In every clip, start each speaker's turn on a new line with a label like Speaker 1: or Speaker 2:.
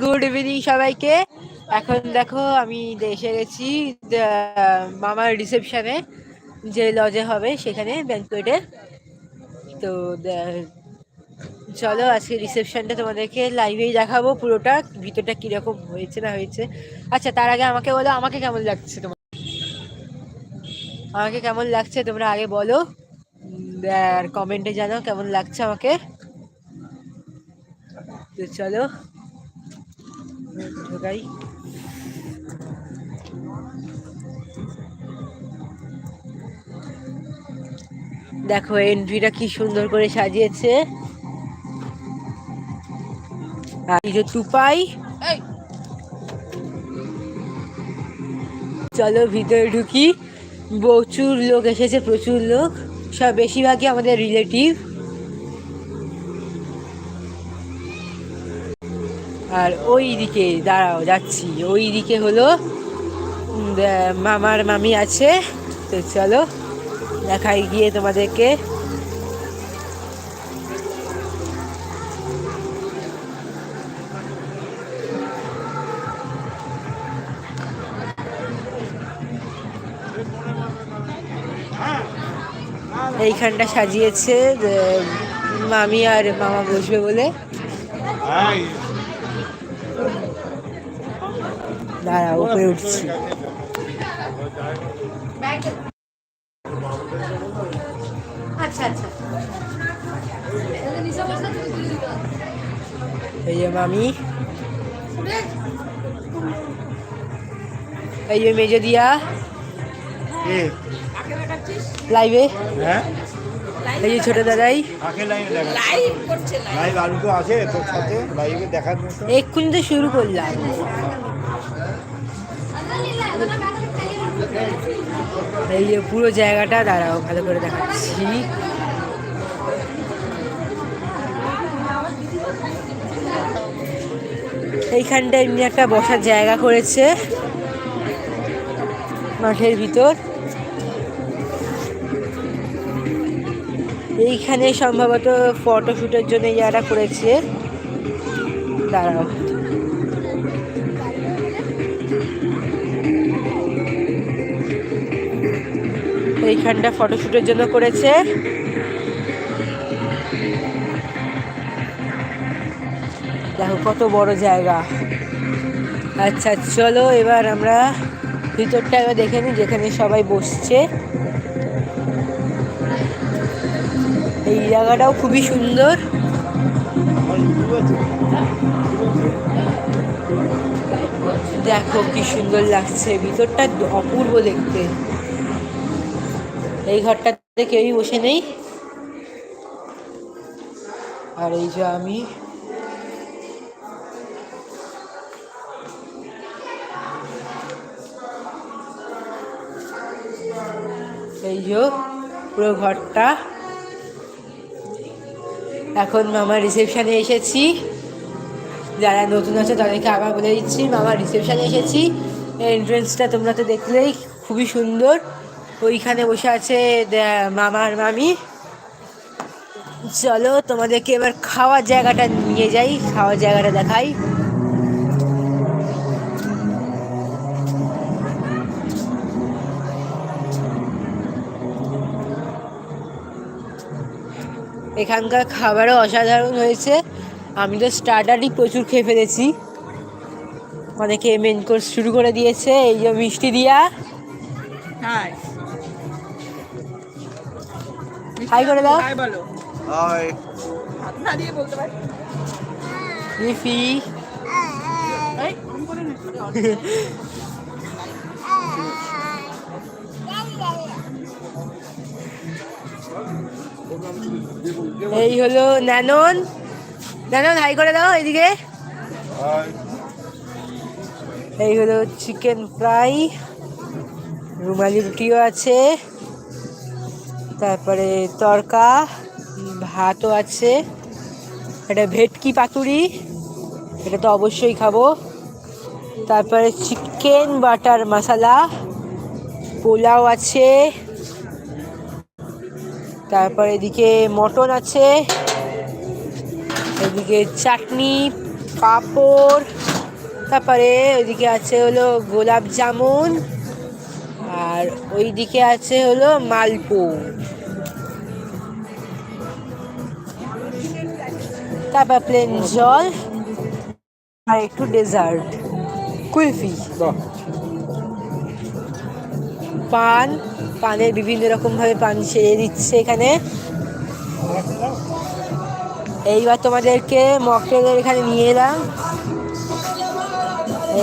Speaker 1: Good evening সবাইকে। এখন দেখো, আমি এসে গেছি মামার রিসেপশনে যে লজে হবে সেখানে ব্যাঙ্কুয়েটে তো চলো আজকে রিসেপশনটা তোমাদেরকে লাইভেই দেখাবো পুরোটা, ভিতরটা কীরকম হয়েছে না হয়েছে। আচ্ছা তার আগে আমাকে বলো, আমাকে কেমন লাগছে তোমার? আমাকে কেমন লাগছে তোমরা আগে বলো। আর কমেন্টে জানাও কেমন লাগছে আমাকে। তো চলো। ঢোকাই। দেখো এন্ট্রিটা কি সুন্দর করে সাজিয়েছে। আর এই যে টুপাই। চলো ভিতরে ঢুকি। প্রচুর লোক এসেছে প্রচুর লোক। সব বেশিরভাগই আমাদের রিলেটিভ। আর ওই দিকে, দাঁড়াও, যাচ্ছি। ওই দিকে হলো মামার মামি আছে। তো চলো, দেখাই গিয়ে তোমাদেরকে। এইখানটা সাজিয়েছে মামি আর মামা বসবে বলে। দাঁড়া উপরে উঠছি। আচ্ছা আচ্ছা। এই যে মামি। এই যে মেজো দিয়া। লাইভে
Speaker 2: হ্যাঁ?
Speaker 1: এই যে ছোট দাদাই।
Speaker 2: লাইভ আলু তো আছে তোর সাথে। লাইভে দেখার মতো।
Speaker 1: এক্ষুনি তো শুরু করলাম। এই যে পুরো জায়গাটা দাঁড়াও, ভালো করে দেখাচ্ছি। এইখানটা এমনি একটা বসার জায়গা করেছে মাঠের ভিতর। এইখানে সম্ভবত ফটোশুটের জন্য জায়গাটা করেছে। দাঁড়াও। এইখানটা ফটোশুটের জন্য করেছে। দেখো কত বড় জায়গা। আচ্ছা চলো এবার আমরা ভিতরটা এবার দেখে নিই, যেখানে সবাই বসছে। এই জায়গাটাও খুবই সুন্দর। দেখো কি সুন্দর লাগছে, ভিতরটা অপূর্ব দেখতে। এই ঘরটাতে কেউই বসে নেই। আর এই যে আমি। এই যে পুরো ঘরটা। এখন মামার রিসেপশানে এসেছি। যারা নতুন আছে তাদেরকে আবার বলে দিচ্ছি, মামার রিসেপশনে এসেছি। এন্ট্রেন্সটা তোমরা তো দেখলেই খুবই সুন্দর। ওইখানে বসে আছে মামার মামি। চলো, তোমাদেরকে এবার খাওয়ার জায়গাটা নিয়ে যাই, খাওয়ার জায়গাটা দেখাই। এখানকার খাবারও অসাধারণ হয়েছে। আমি তো স্টার্টারই প্রচুর খেয়ে ফেলেছি। অনেকে মেন কোর্স শুরু করে দিয়েছে, এই যে মিষ্টি দিয়া।
Speaker 3: হাই
Speaker 1: হাই করে দাও।
Speaker 3: হাই বলো।
Speaker 2: হাই।
Speaker 3: না দিয়ে বলতে পারি।
Speaker 1: রিফি।
Speaker 3: এই ফোন করে নে।
Speaker 1: এই হলো ন্যানন ন্যানন হাই করে দাও এদিকে। এই হলো চিকেন ফ্রাই। রুমালি রুটিও আছে। তারপরে তরকা ভাতও আছে এটা ভেটকি পাতুরি, এটা তো অবশ্যই খাব। তারপরে চিকেন বাটার মশালা, পোলাও আছে। তারপর এদিকে মটন আছে, এদিকে চাটনি, পাঁপড়, তারপরে ওইদিকে আছে হলো গোলাপ জামুন। আর ওইদিকে আছে হলো মালপো। তারপর প্লেন জল আর একটু ডেজার্ট কুলফি। পান পানের বিভিন্ন রকম ভাবে পান সেরে দিচ্ছে এখানে। এইবার তোমাদেরকে মকটেলের এখানে নিয়ে এলাম।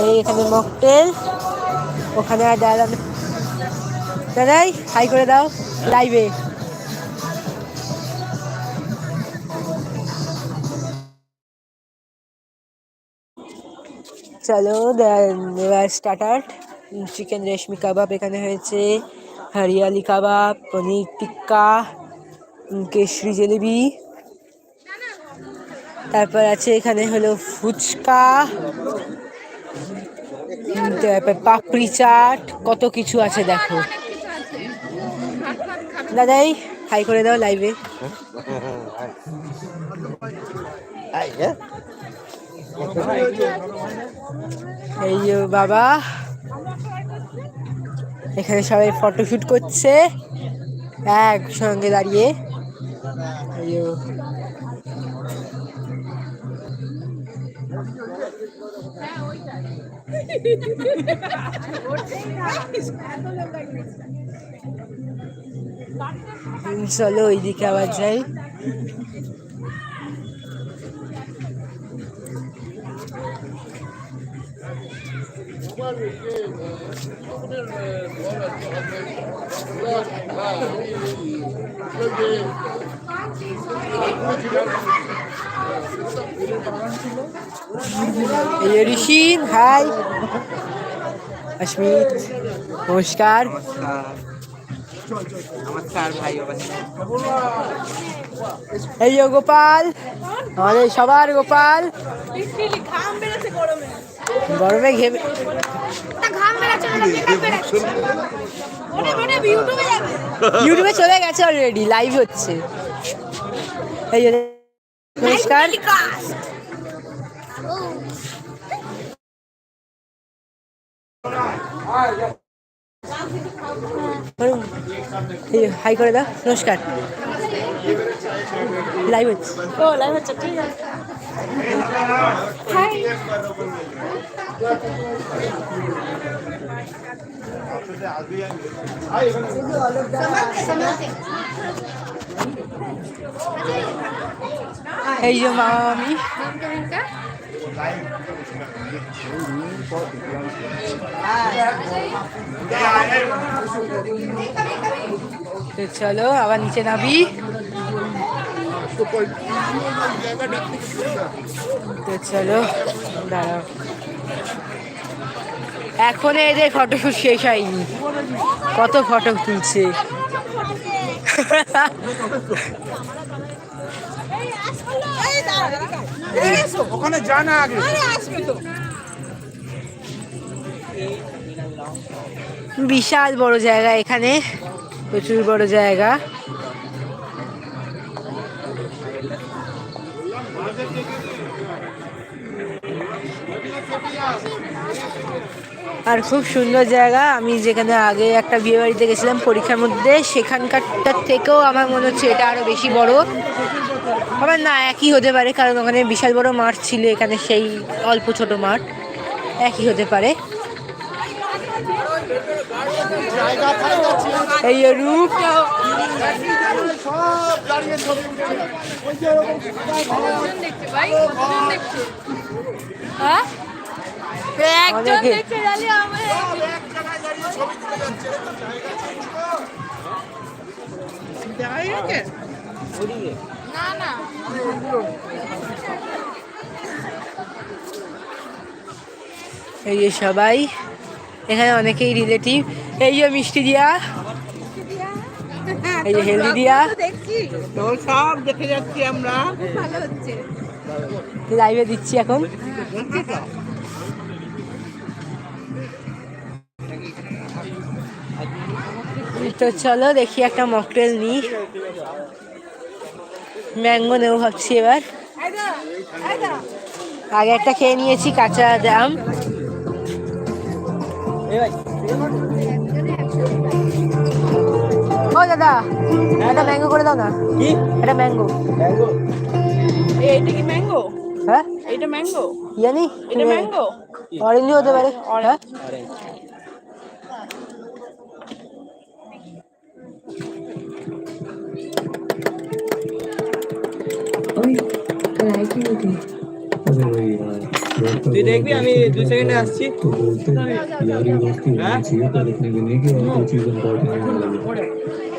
Speaker 1: এই এখানে মকটেল ওখানে আর দাদা দাদাই হাই করে দাও লাইভে চলো স্টার্টার চিকেন রেশমি কাবাব এখানে হয়েছে হরিয়ালি কাবাব পনির টিক্কা কেশরি জিলিবি তারপর আছে এখানে হলো ফুচকা তারপর পাপড়ি চাট, কত কিছু আছে দেখো। দাদাই, হাই করে দাও লাইভে এই যে বাবা, এখানে সবাই ফটোশুট করছে একসঙ্গে দাঁড়িয়ে। এই চলো ওইদিকে আবার যাই এই যে ঋষিন হাই অস্মিত নমস্কার
Speaker 4: নমস্কার ভাই
Speaker 1: এই গোপাল আমাদের সবার গোপাল।
Speaker 3: গরমে
Speaker 1: ঘেমে
Speaker 3: ইউটিউবে
Speaker 1: চলে গেছে অলরেডি লাইভ হচ্ছে। এই নমস্কার। এই হাই করে দাও নমস্কার। লাইভ হচ্ছে।
Speaker 3: ও লাইভ হচ্ছে ঠিক আছে। হাই
Speaker 1: এই যে মামা আমি চলো, আবার নিচে নাবি তো চলো, দাঁড়াও। এখন এদের ফটোশুট শেষ হয়নি। কত ফটো তুলছে?
Speaker 2: ওখানে যা না আগে।
Speaker 1: বিশাল বড় জায়গা এখানে প্রচুর বড় জায়গা। আর খুব সুন্দর জায়গা। আমি যেখানে আগে একটা বিয়ে বাড়িতে গেছিলাম, পরীক্ষার মধ্যে, সেখানকারটার থেকেও আমার মনে হচ্ছে এটা আরও বেশি বড়। আবার না, একই হতে পারে, কারণ ওখানে বিশাল বড় মাঠ ছিল, এখানে সেই অল্প ছোট মাঠ। একই হতে পারে। এই যে রূপ।
Speaker 3: হ্যাঁ? একজন না না।
Speaker 1: এই যে সবাই এখানে অনেকেই রিলেটিভ এই যে মিষ্টি দিয়া। এই যে হেলদি দিয়া।
Speaker 3: দেখছি।
Speaker 4: তো সব দেখে যাচ্ছি আমরা।
Speaker 3: ভালো হচ্ছে।
Speaker 1: লাইভে দিচ্ছি এখন। তো চলো দেখি একটা মকটেল নিই। ম্যাঙ্গো নেব ভাবছি এবার। আগে একটা খেয়ে নিয়েছি কাঁচা আম। ও দাদা একটা ম্যাঙ্গো করে দাও না।
Speaker 4: কি?
Speaker 1: একটা ম্যাঙ্গো
Speaker 4: এইটা কি ম্যাঙ্গো
Speaker 1: হ্যাঁ
Speaker 4: এইটা ম্যাঙ্গো
Speaker 1: কি জানি
Speaker 4: এটা ম্যাঙ্গো
Speaker 1: অরেঞ্জ হতে পারে হ্যাঁ
Speaker 5: ওই কড়াই কি होती
Speaker 6: তুই দেখবি আমি দু সেকেন্ডে আসছি
Speaker 5: तो बोलते हैं यार ये दोस्ती होनी चाहिए पर इतने भी नहीं कि और कोई चीज इम्पोर्टेंट नहीं लगे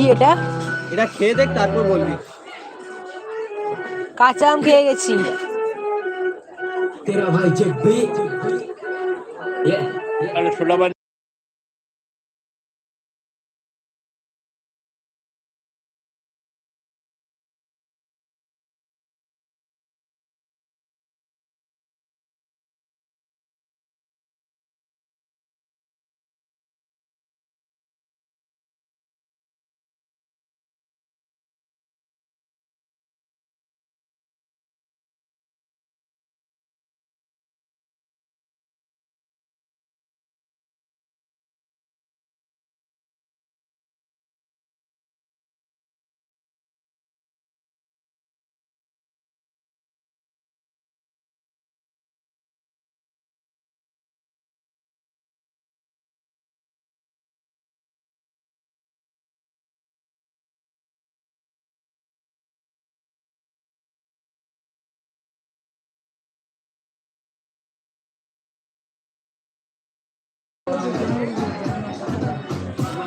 Speaker 1: কি এটা?
Speaker 6: এটা খেয়ে দেখ তারপর বলবি।
Speaker 1: কাঁচা আম খেয়ে গেছি।
Speaker 5: তেরা
Speaker 2: ভাই যে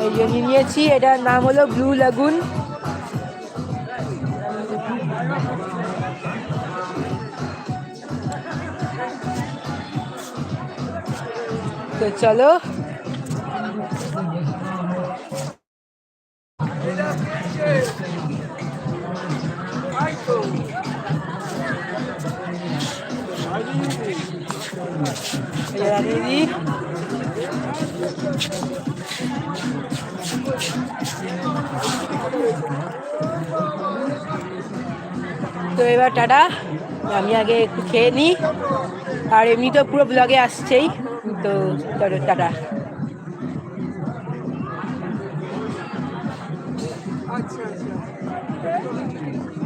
Speaker 1: এই জন্য নিয়েছি। এটার নাম হলো ব্লু লাগুন। তো চলো। দিই তো এবার টাটা, আমি আগে একটু খেয়ে নিই, আর এমনি তো পুরো ব্লগে আসছেই, তো টাটা।